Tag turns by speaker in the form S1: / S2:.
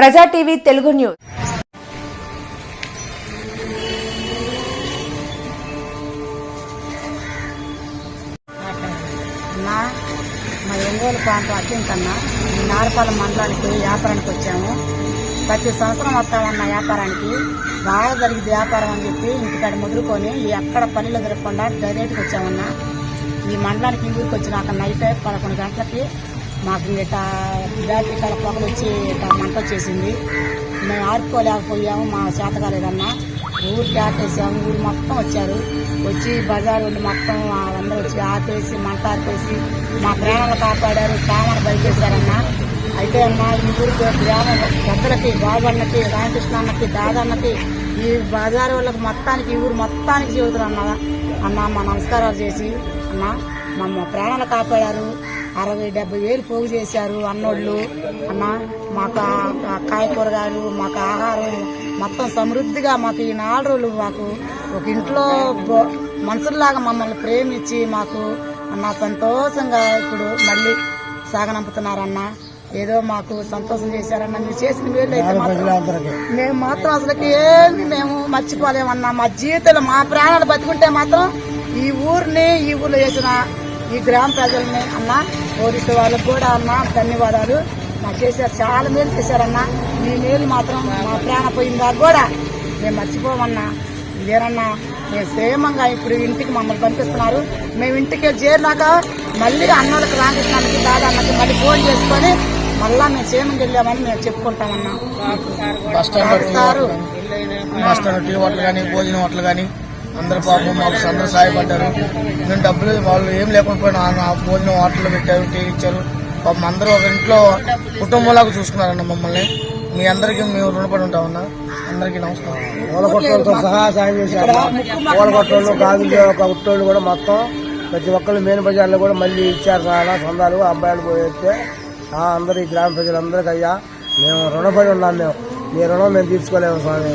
S1: ప్రజా TV Telugu news.
S2: మా ఒంగోలు ప్రాంతం అత్యంతన్నా ఈ నారపాలెం మండలానికి వ్యాపారానికి వచ్చాము. ప్రతి సంవత్సరం వస్తామన్న వ్యాపారానికి బాగా జరిగింది వ్యాపారం అని చెప్పి ఇంటికాడ ముదురుకొని ఎక్కడ పనిలో దొరకకుండా డైరెక్ట్కి వచ్చామన్నా. ఈ మండలానికి ఊరికి వచ్చినాక నైట్ పదకొండు గంటలకి మాకు ఇట బ్యాటరీ కాడ పొగలు వచ్చి ఇట మంట వచ్చేసింది. మేము ఆడుకోలేకపోయాము మా చేత కాలేదన్నా. ఊరు దాటేసాము ఊరు మొత్తం వచ్చారు. వచ్చి బజార్ ఉండి మొత్తం అందరూ వచ్చి ఆపేసి మంట ఆపేసి మా ప్రాణాలు కాపాడారు సామాను బయటేశారన్నా అయితే అన్న ఈ ఊరి గ్రామం పెద్దలకి బాబన్నకి రామకృష్ణ అన్నకి దాదన్నకి ఈ బజార్ వాళ్ళకి మొత్తానికి ఈ ఊరు మొత్తానికి చెబుతున్నా అన్న మా నమస్కారాలు చేసి అన్న మమ్మ ప్రాణాలు కాపాడారు. అరవై డెబ్బై వేలు పోగు చేశారు అన్నోళ్ళు. అన్న మాకు కాయకూరగాయలు మాకు ఆహారం మొత్తం సమృద్ధిగా మాకు ఈ నాలుగు రోజులు మాకు ఒక ఇంట్లో మనుషుల్లాగా మమ్మల్ని ప్రేమించి మాకు అన్న సంతోషంగా ఇప్పుడు మళ్ళీ సాగనంపుతున్నారన్న ఏదో మాకు సంతోషం చేశారన్న మీరు చేసిన అయితే మాత్రం మేము మాత్రం అసలుకి ఏమి మేము మర్చిపోలేమన్నా. మా జీవితంలో మా ప్రాణాలు బతుకుంటే మాత్రం ఈ ఊరిని ఈ ఊర్లో చేసిన ఈ గ్రామ ప్రజల్ని అన్న పోలీసు వాళ్ళకు కూడా అన్న ధన్యవాదాలు. మాకు చేశారు చాలా మేలు చేశారన్న. మీ మేలు మాత్రం మా ప్రాణ పోయిందా కూడా మేము మర్చిపోమన్నా. ఇదేనన్నా మేము క్షేమంగా ఇప్పుడు ఇంటికి మమ్మల్ని పంపిస్తున్నారు. మేము ఇంటికి చేరినాక మళ్ళీ అన్నోళ్ళకి రామకృష్ణానికి దాదాన్నకి మళ్ళీ ఫోన్ చేసుకొని మళ్ళా మేము క్షేమంగా వెళ్ళామని మేము చెప్పుకుంటామన్నా.
S3: Bus stand
S2: sir
S3: bus stand tea hotel కానీ భోజనం హోటల్ కానీ అందరు పాపం మాకు అందరూ సహాయపడ్డారు మేము డబ్బులు వాళ్ళు ఏం లేకుండా భోజనం హోటల్ పెట్టారు టీ ఇచ్చారు. పాపం అందరూ ఒక ఇంట్లో కుటుంబంలాగా చూసుకున్నారన్న మమ్మల్ని. మీ అందరికీ మేము రుణపడి ఉంటామన్నా. అందరికీ నమస్కారం.
S4: పూలకొట్టోళ్ళతో సహా సాయం చేశారు. పూలకొట్టోళ్ళు గాజులు ఒక కొట్టోళ్ళు కూడా మొత్తం ప్రతి ఒక్కళ్ళు మెయిన్ బజార్లో కూడా మళ్ళీ ఇచ్చారు. చాలా సొందాలు అబ్బాయిలు పోయితే అందరూ ఈ గ్రామ ప్రజలందరికీ అయ్యా మేము రుణపడి ఉన్నాం మేము. మీ రుణం మేము తీర్చుకోలేము స్వామి.